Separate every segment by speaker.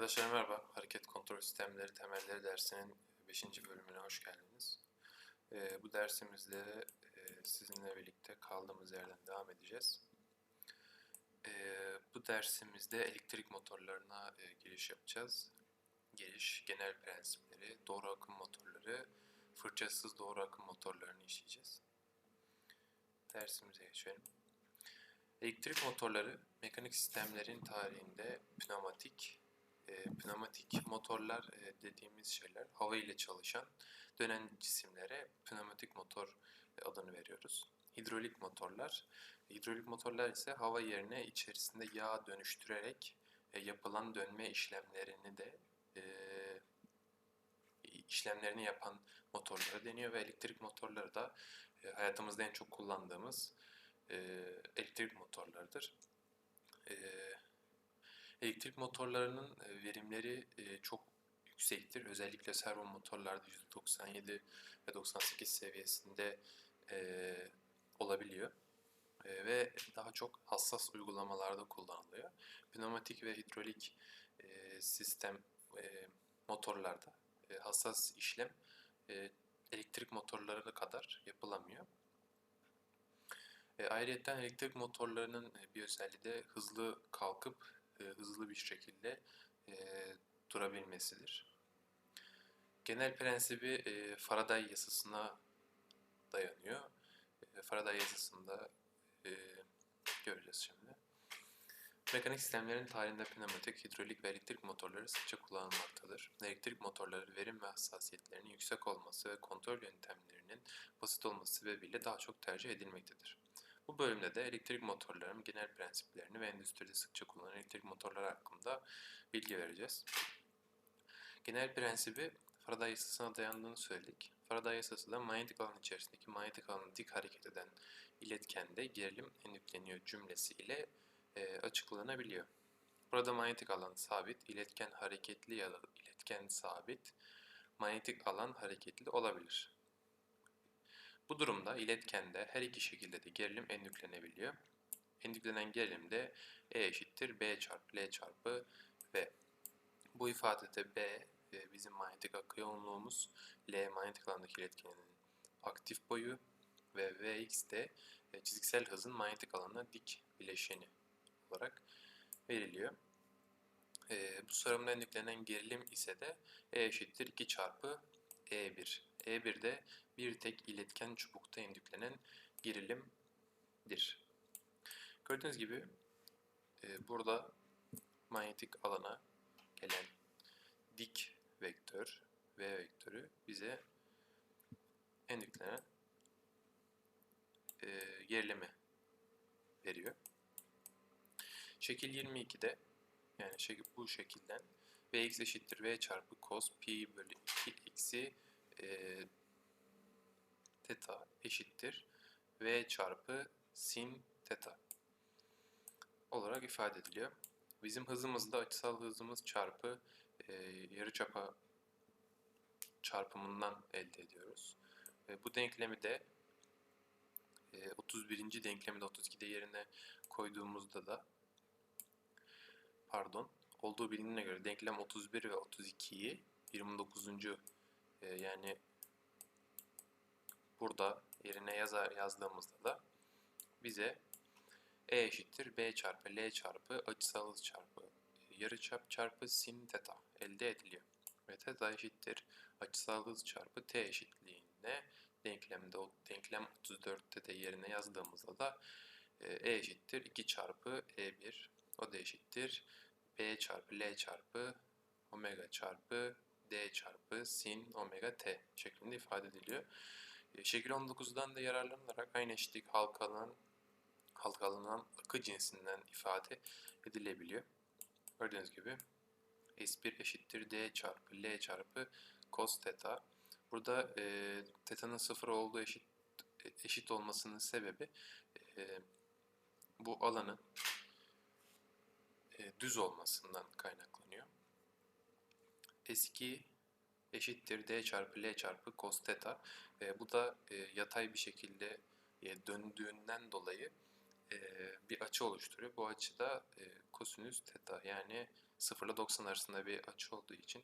Speaker 1: Arkadaşlar merhaba. Hareket kontrol sistemleri temelleri dersinin 5. bölümüne hoş geldiniz. Ee, bu dersimizde e, sizinle birlikte kaldığımız yerden devam edeceğiz. Ee, bu dersimizde elektrik motorlarına e, giriş yapacağız. Giriş, genel prensipleri, doğru akım motorları, fırçasız doğru akım motorlarını işleyeceğiz. Dersimize geçelim. Elektrik motorları mekanik sistemlerin tarihinde pneumatik, e, pneumatik motorlar e, dediğimiz şeyler hava ile çalışan dönen cisimlere pneumatik motor e, adını veriyoruz. Hidrolik motorlar, hidrolik motorlar ise hava yerine içerisinde yağ dönüştürerek e, yapılan dönme işlemlerini de e, işlemlerini yapan motorlara deniyor ve elektrik motorları da e, hayatımızda en çok kullandığımız e, elektrik motorlarıdır. E, elektrik motorlarının e, verimleri e, çok yüksektir. Özellikle servo motorlarda %97 ve 98 seviyesinde e, olabiliyor. Ve daha çok hassas uygulamalarda kullanılıyor. Pneumatik ve hidrolik sistem motorlarda hassas işlem elektrik motorlarına kadar yapılamıyor. E, ayrıca elektrik motorlarının bir özelliği de hızlı kalkıp e, hızlı bir şekilde e, durabilmesidir. Genel prensibi e, Faraday yasasına dayanıyor. E, Faraday yasasında e, göreceğiz şimdi. Mekanik sistemlerin tarihinde pneumatik, hidrolik ve elektrik motorları sıkça kullanılmaktadır. Elektrik motorları verim ve hassasiyetlerinin yüksek olması ve kontrol yöntemlerinin basit olması sebebiyle daha çok tercih edilmektedir. Bu bölümde de elektrik motorlarının genel prensiplerini ve endüstride sıkça kullanılan elektrik motorları hakkında bilgi vereceğiz. Genel prensibi Faraday yasasına dayandığını söyledik. Faraday yasası da manyetik alan içerisindeki manyetik alanı dik hareket eden iletkende gerilim en yükleniyor cümlesi ile e, açıklanabiliyor. Burada manyetik alan sabit, iletken hareketli ya da iletken sabit, manyetik alan hareketli olabilir. Bu durumda iletkende her iki şekilde de gerilim endüklenebiliyor. Endüklenen gerilim de E eşittir B çarpı L çarpı V. Bu ifadede B bizim manyetik akı yoğunluğumuz, L manyetik alandaki iletkenin aktif boyu ve Vx de e, çizgisel hızın manyetik alana dik bileşeni olarak veriliyor. E, bu sarımda endüklenen gerilim ise de E eşittir 2 çarpı E1. E1 de bir tek iletken çubukta endüklenen gerilimdir. Gördüğünüz gibi e, burada manyetik alana gelen dik vektör V vektörü bize endüklenen e, gerilimi veriyor. Şekil 22'de yani şekil, bu şekilden Vx eşittir V çarpı cos pi bölü 2 eksi e, teta eşittir V çarpı sin teta olarak ifade ediliyor. Bizim hızımız da açısal hızımız çarpı e, yarıçapa çarpımından elde ediyoruz. E, bu denklemi de e, 31. denklemi de 32'de yerine koyduğumuzda da pardon olduğu bilindiğine göre denklem 31 ve 32'yi 29. E, yani burada yerine yazar yazdığımızda da bize E eşittir B çarpı L çarpı açısal çarpı yarıçap çarpı sin teta elde ediliyor. Ve teta eşittir açısal hız çarpı t eşitliğinde denklemde o denklem 34'te de yerine yazdığımızda da e eşittir 2 çarpı e1 o da eşittir b çarpı l çarpı omega çarpı d çarpı sin omega t şeklinde ifade ediliyor. E, şekil 19'dan da yararlanarak aynı eşitlik halkalanan halkalanan akı cinsinden ifade edilebiliyor. Gördüğünüz gibi S1 eşittir D çarpı L çarpı cos theta. Burada e, teta'nın sıfır olduğu eşit eşit olmasının sebebi e, bu alanın e, düz olmasından kaynaklanıyor. S2 eşittir D çarpı L çarpı cos theta. E, bu da e, yatay bir şekilde e, döndüğünden dolayı e, bir açı oluşturuyor. Bu açı da e, kosinüs theta yani 0 ile 90 arasında bir açı olduğu için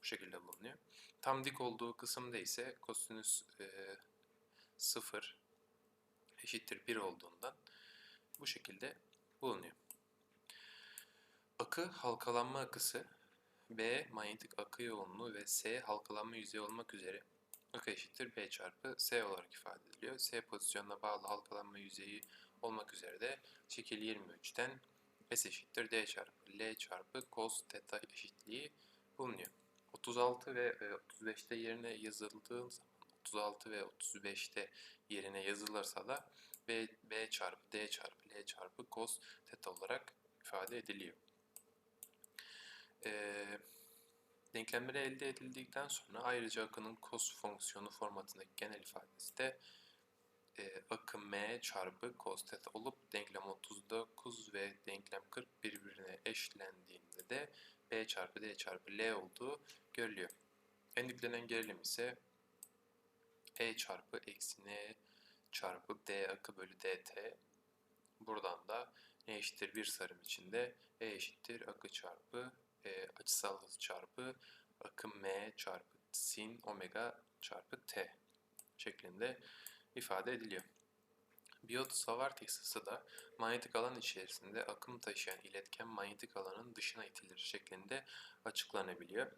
Speaker 1: bu şekilde bulunuyor. Tam dik olduğu kısımda ise kosinüs e, 0 eşittir 1 olduğundan bu şekilde bulunuyor. Akı halkalanma akısı B manyetik akı yoğunluğu ve S halkalanma yüzeyi olmak üzere akı eşittir B çarpı S olarak ifade ediliyor. S pozisyonuna bağlı halkalanma yüzeyi olmak üzere de şekil 23'ten S eşittir D çarpı L çarpı cos theta eşitliği bulunuyor. 36 ve 35'te yerine yazıldığı zaman 36 ve 35'te yerine yazılırsa da B, B çarpı D çarpı L çarpı cos theta olarak ifade ediliyor. Ee, denklemleri elde edildikten sonra ayrıca akının cos fonksiyonu formatındaki genel ifadesi de e, akı m çarpı cos theta olup denklem 39 ve denklem 40 birbirine eşlendiğinde de b çarpı d çarpı l olduğu görülüyor. En yüklenen gerilim ise e çarpı eksi n çarpı d akı bölü dt. Buradan da ne eşittir bir sarım içinde e eşittir akı çarpı e, açısal hız çarpı akım m çarpı sin omega çarpı t şeklinde ifade ediliyor. Biot-Savart yasası da manyetik alan içerisinde akım taşıyan iletken manyetik alanın dışına itilir şeklinde açıklanabiliyor.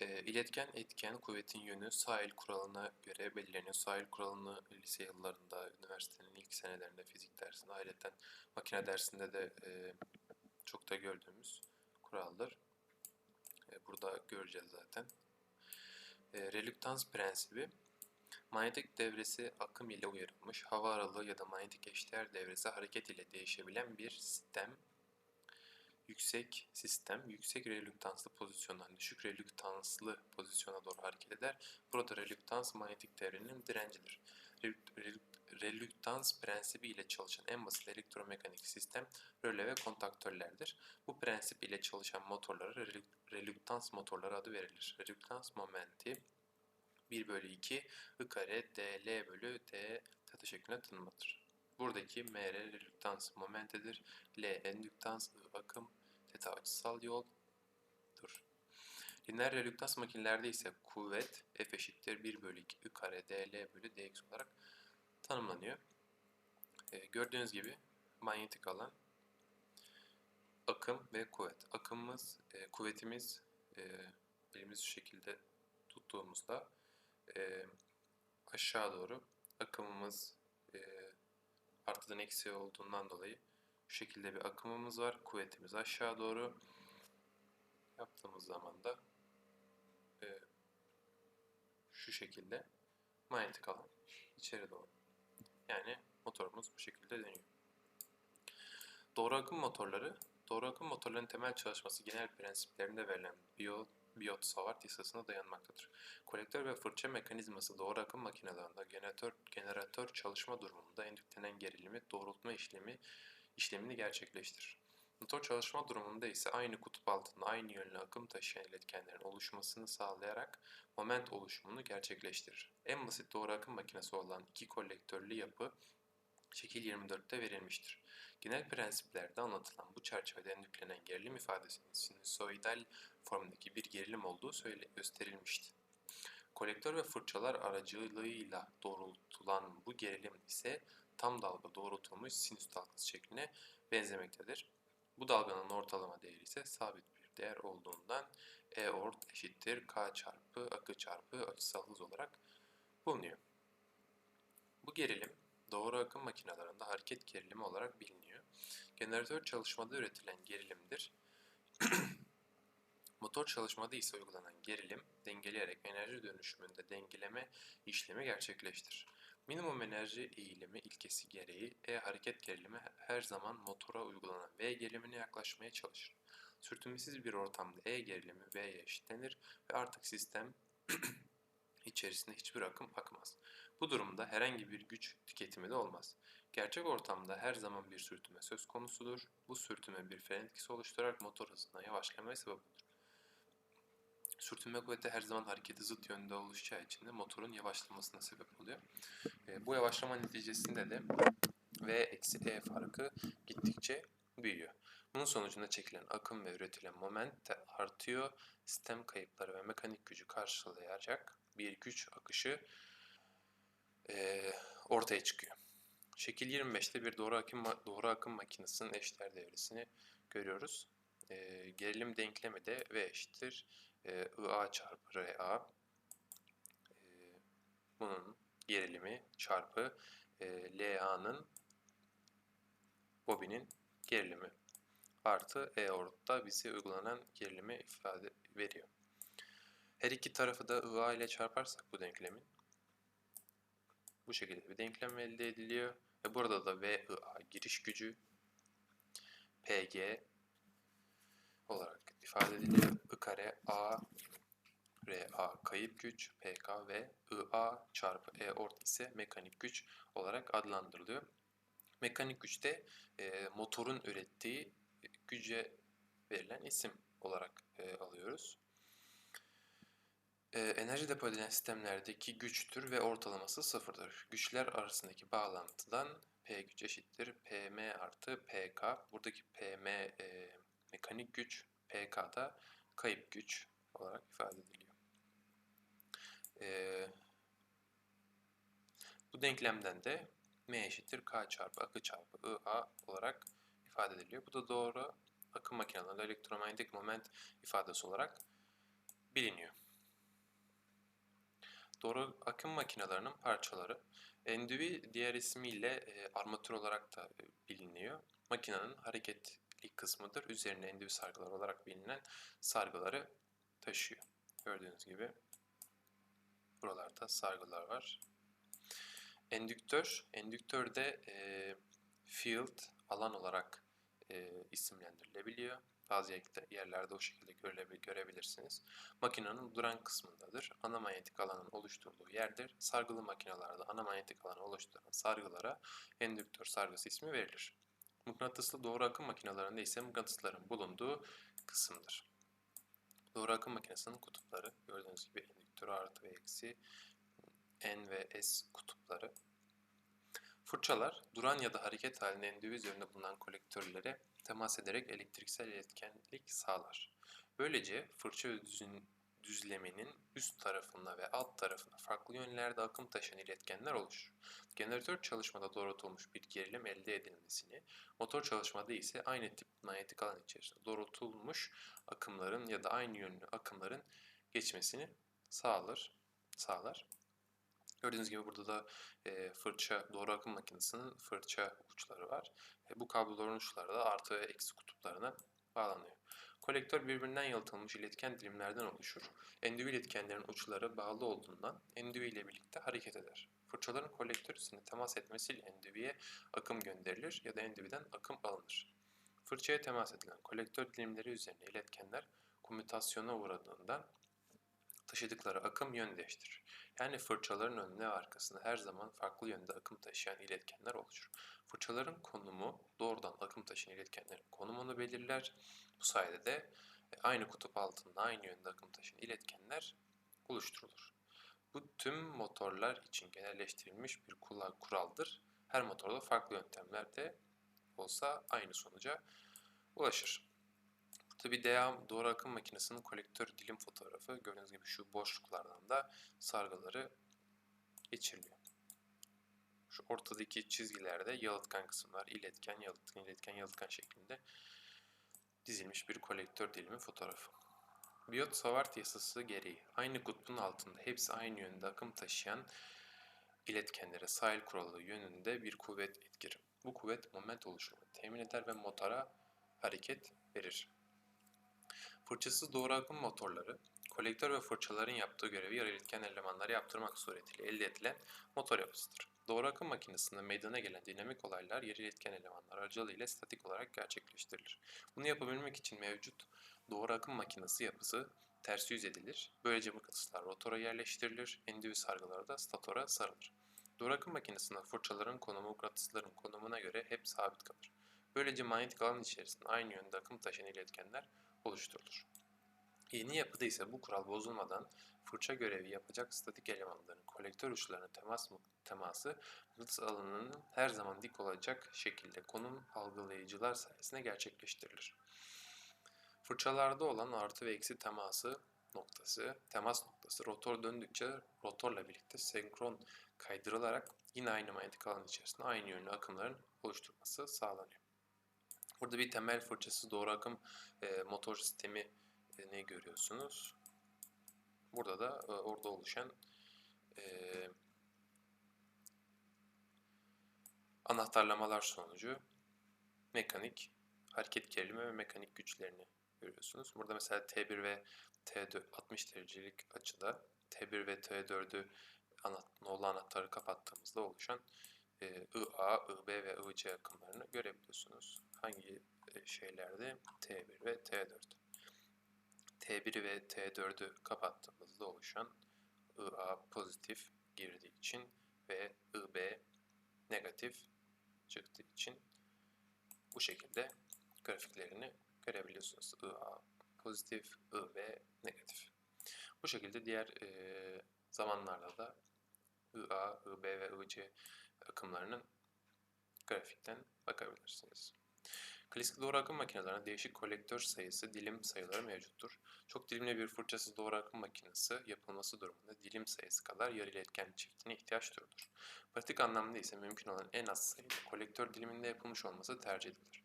Speaker 1: E, iletken etken kuvvetin yönü sahil kuralına göre belirleniyor. Sahil kuralını lise yıllarında, üniversitenin ilk senelerinde fizik dersinde, ayrıca makine dersinde de e, çok da gördüğümüz kuraldır. E, burada göreceğiz zaten. E, relüktans prensibi manyetik devresi akım ile uyarılmış, hava aralığı ya da manyetik eşdeğer devresi hareket ile değişebilen bir sistem. Yüksek sistem, yüksek relüktanslı pozisyondan düşük relüktanslı pozisyona doğru hareket eder. Burada relüktans manyetik devrenin direncidir. Relüktans prensibi ile çalışan en basit elektromekanik sistem röle ve kontaktörlerdir. Bu prensip ile çalışan motorlara relüktans motorları adı verilir. Relüktans momenti 1 bölü 2 I kare dl bölü d teta şeklinde tanımlanır. Buradaki mr relüktans momentidir. L endüktans akım teta açısal yoldur. Lineer relüktans makinelerde ise kuvvet F eşittir 1 bölü 2 I kare dl bölü dx olarak tanımlanıyor. E, gördüğünüz gibi manyetik alan, akım ve kuvvet. Akımımız, e, kuvvetimiz e, elimiz şu şekilde tuttuğumuzda e, aşağı doğru akımımız e, artıdan eksi olduğundan dolayı şu şekilde bir akımımız var. Kuvvetimiz aşağı doğru yaptığımız zaman da şu şekilde manyetik alan içeri doğru. Yani motorumuz bu şekilde dönüyor. Doğru akım motorları, doğru akım motorların temel çalışması genel prensiplerinde verilen biyo, Biot-Savart yasasına dayanmaktadır. Kolektör ve fırça mekanizması doğru akım makinelerinde generatör, generatör çalışma durumunda endüklenen gerilimi doğrultma işlemi işlemini gerçekleştirir. Motor çalışma durumunda ise aynı kutup altında aynı yönlü akım taşıyan iletkenlerin oluşmasını sağlayarak moment oluşumunu gerçekleştirir. En basit doğru akım makinesi olan iki kolektörlü yapı şekil 24'te verilmiştir. Genel prensiplerde anlatılan bu çerçevede endüklenen gerilim ifadesinin sinüsoidal formundaki bir gerilim olduğu söyle gösterilmişti. Kolektör ve fırçalar aracılığıyla doğrultulan bu gerilim ise tam dalga doğrultulmuş sinüs dalgası şekline benzemektedir. Bu dalganın ortalama değeri ise sabit bir değer olduğundan E ort eşittir K çarpı akı çarpı açısal hız olarak bulunuyor. Bu gerilim doğru akım makinelerinde hareket gerilimi olarak biliniyor. Generatör çalışmada üretilen gerilimdir. Motor çalışmada ise uygulanan gerilim dengeleyerek enerji dönüşümünde dengeleme işlemi gerçekleştirir. Minimum enerji eğilimi ilkesi gereği E hareket gerilimi her zaman motora uygulanan V gerilimine yaklaşmaya çalışır. Sürtünmesiz bir ortamda E gerilimi V'ye eşitlenir ve artık sistem içerisinde hiçbir akım akmaz. Bu durumda herhangi bir güç tüketimi de olmaz. Gerçek ortamda her zaman bir sürtünme söz konusudur. Bu sürtünme bir fren etkisi oluşturarak motor hızına yavaşlamaya sebep olur. Sürtünme kuvveti her zaman hareketi zıt yönde oluşacağı için de motorun yavaşlamasına sebep oluyor. E, bu yavaşlama neticesinde de V eksi E farkı gittikçe büyüyor. Bunun sonucunda çekilen akım ve üretilen moment de artıyor. Sistem kayıpları ve mekanik gücü karşılayacak bir güç akışı eee, ortaya çıkıyor. Şekil 25'te bir doğru akım doğru akım makinesinin eşdeğer devresini görüyoruz. Eee, gerilim denklemi de V eşittir eee, IA çarpı RA. Eee, bunun gerilimi çarpı eee, LA'nın bobinin gerilimi artı E ortada bize uygulanan gerilimi ifade veriyor. Her iki tarafı da IA ile çarparsak bu denklemin bu şekilde bir denklem elde ediliyor. Ve burada da VIA giriş gücü PG olarak ifade ediliyor. I kare A RA kayıp güç PK ve IA çarpı E ort ise mekanik güç olarak adlandırılıyor. Mekanik güç de e, motorun ürettiği güce verilen isim olarak e, alıyoruz. E, enerji depo edilen sistemlerdeki güçtür ve ortalaması sıfırdır. Güçler arasındaki bağlantıdan P güç eşittir PM artı PK. Buradaki PM e, mekanik güç, PK da kayıp güç olarak ifade ediliyor. E, bu denklemden de M eşittir K çarpı akı çarpı IA olarak ifade ediliyor. Bu da doğru akım makinelerinde elektromanyetik moment ifadesi olarak biliniyor. Doğru akım makinelerinin parçaları. Endüvi diğer ismiyle e, armatür olarak da e, biliniyor. Makinenin hareketli kısmıdır. Üzerine endüvi sargılar olarak bilinen sargıları taşıyor. Gördüğünüz gibi buralarda sargılar var. Endüktör, endüktörde e, field alan olarak e, isimlendirilebiliyor. Bazı yerlerde o şekilde görebil görebilirsiniz. Makinenin duran kısmındadır. Ana manyetik alanın oluşturduğu yerdir. Sargılı makinelerde ana manyetik alanı oluşturan sargılara endüktör sargısı ismi verilir. Mıknatıslı doğru akım makinelerinde ise mıknatısların bulunduğu kısımdır. Doğru akım makinesinin kutupları gördüğünüz gibi endüktör artı ve eksi N ve S kutupları. Fırçalar duran ya da hareket halinde endüvi üzerinde bulunan kolektörlere temas ederek elektriksel iletkenlik sağlar. Böylece fırça düzün, düzleminin üst tarafında ve alt tarafında farklı yönlerde akım taşıyan iletkenler oluşur. Jeneratör çalışmada doğrultulmuş bir gerilim elde edilmesini, motor çalışmada ise aynı tip manyetik alan içerisinde doğrultulmuş akımların ya da aynı yönlü akımların geçmesini sağlar. sağlar. Gördüğünüz gibi burada da e, fırça, doğru akım makinesinin fırça uçları var. E, bu kabloların uçları da artı ve eksi kutuplarına bağlanıyor. Kolektör birbirinden yalıtılmış iletken dilimlerden oluşur. Endüvi iletkenlerin uçları bağlı olduğundan endüvi ile birlikte hareket eder. Fırçaların kolektör üstüne temas etmesiyle endüviye akım gönderilir ya da endüviden akım alınır. Fırçaya temas edilen kolektör dilimleri üzerine iletkenler komütasyona uğradığından taşıdıkları akım yön değiştirir. Yani fırçaların önüne ve arkasında her zaman farklı yönde akım taşıyan iletkenler oluşur. Fırçaların konumu doğrudan akım taşıyan iletkenlerin konumunu belirler. Bu sayede de e, aynı kutup altında aynı yönde akım taşıyan iletkenler oluşturulur. Bu tüm motorlar için genelleştirilmiş bir kuraldır. Her motorda farklı yöntemlerde olsa aynı sonuca ulaşır. Tabi DA doğru akım makinesinin kolektör dilim fotoğrafı gördüğünüz gibi şu boşluklardan da sargıları geçiriliyor. Şu ortadaki çizgilerde yalıtkan kısımlar iletken, yalıtkan, iletken, yalıtkan şeklinde dizilmiş bir kolektör dilimi fotoğrafı. Biot-Savart yasası gereği aynı kutbun altında hepsi aynı yönde akım taşıyan iletkenlere sahil kuralı yönünde bir kuvvet etkir. Bu kuvvet moment oluşumunu temin eder ve motora hareket verir. Fırçasız doğru akım motorları, kolektör ve fırçaların yaptığı görevi yarı elemanları yaptırmak suretiyle elde edilen motor yapısıdır. Doğru akım makinesinde meydana gelen dinamik olaylar yarı iletken elemanlar aracılığıyla statik olarak gerçekleştirilir. Bunu yapabilmek için mevcut doğru akım makinesi yapısı ters yüz edilir. Böylece mıknatıslar rotora yerleştirilir, endüvi sargıları da statora sarılır. Doğru akım makinesinde fırçaların konumu mıknatısların konumuna göre hep sabit kalır. Böylece manyetik alan içerisinde aynı yönde akım taşıyan iletkenler oluşturulur. Yeni yapıda ise bu kural bozulmadan fırça görevi yapacak statik elemanların kolektör uçlarına temas teması mıknatıs alanının her zaman dik olacak şekilde konum algılayıcılar sayesinde gerçekleştirilir. Fırçalarda olan artı ve eksi teması noktası, temas noktası rotor döndükçe rotorla birlikte senkron kaydırılarak yine aynı manyetik alan içerisinde aynı yönlü akımların oluşturması sağlanıyor. Burada bir temel fırçası doğru akım e, motor sistemi e, ne görüyorsunuz? Burada da e, orada oluşan e, anahtarlamalar sonucu mekanik hareket gerilimi ve mekanik güçlerini görüyorsunuz. Burada mesela T1 ve T4 60 derecelik açıda T1 ve T4'ü anahtar, anahtarı kapattığımızda oluşan e, IA, IB ve IC akımlarını görebiliyorsunuz. Hangi şeylerde? T1 ve T4. T1 ve T4'ü kapattığımızda oluşan IA pozitif girdiği için ve IB negatif çıktığı için bu şekilde grafiklerini görebiliyorsunuz. IA pozitif, IB negatif. Bu şekilde diğer e, zamanlarda da IA, IB ve IC akımlarının grafikten bakabilirsiniz. Klasik doğru akım makinelerinde değişik kolektör sayısı, dilim sayıları mevcuttur. Çok dilimli bir fırçasız doğru akım makinesi yapılması durumunda dilim sayısı kadar yarı iletken çiftine ihtiyaç duyulur. Pratik anlamda ise mümkün olan en az sayıda kolektör diliminde yapılmış olması tercih edilir.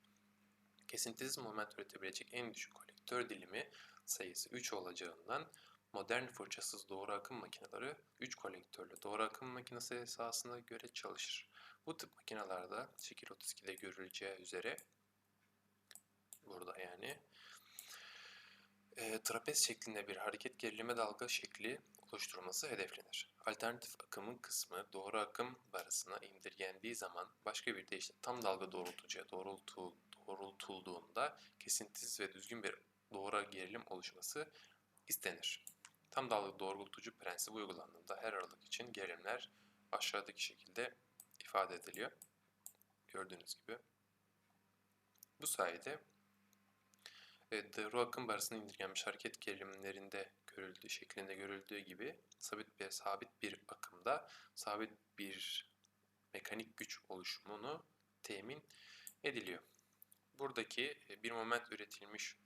Speaker 1: Kesintisiz moment üretebilecek en düşük kolektör dilimi sayısı 3 olacağından modern fırçasız doğru akım makineleri 3 kolektörlü doğru akım makinesi esasına göre çalışır. Bu tip makinelerde şekil 32'de görüleceği üzere burada yani e, trapez şeklinde bir hareket gerileme dalga şekli oluşturulması hedeflenir. Alternatif akımın kısmı doğru akım barısına indirgendiği zaman başka bir deyişle tam dalga doğrultucuya doğrultu, doğrultulduğunda kesintisiz ve düzgün bir doğru gerilim oluşması istenir. Tam dalga doğrultucu prensibi uygulandığında her aralık için gerilimler aşağıdaki şekilde ifade ediliyor. Gördüğünüz gibi. Bu sayede e, doğru akım barısına indirgenmiş hareket gerilimlerinde görüldüğü şeklinde görüldüğü gibi sabit bir sabit bir akımda sabit bir mekanik güç oluşumunu temin ediliyor. Buradaki e, bir moment üretilmiş e,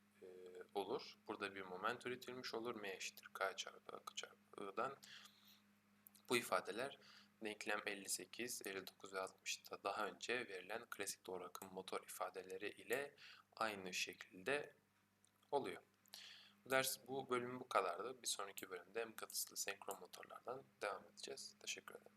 Speaker 1: olur. Burada bir moment üretilmiş olur. M eşittir K çarpı A çarpı I'dan. Bu ifadeler denklem 58, 59 ve 60'ta daha önce verilen klasik doğru akım motor ifadeleri ile aynı şekilde oluyor. Bu ders bu bölüm bu kadardı. Bir sonraki bölümde mıknatıslı senkron motorlardan devam edeceğiz. Teşekkür ederim.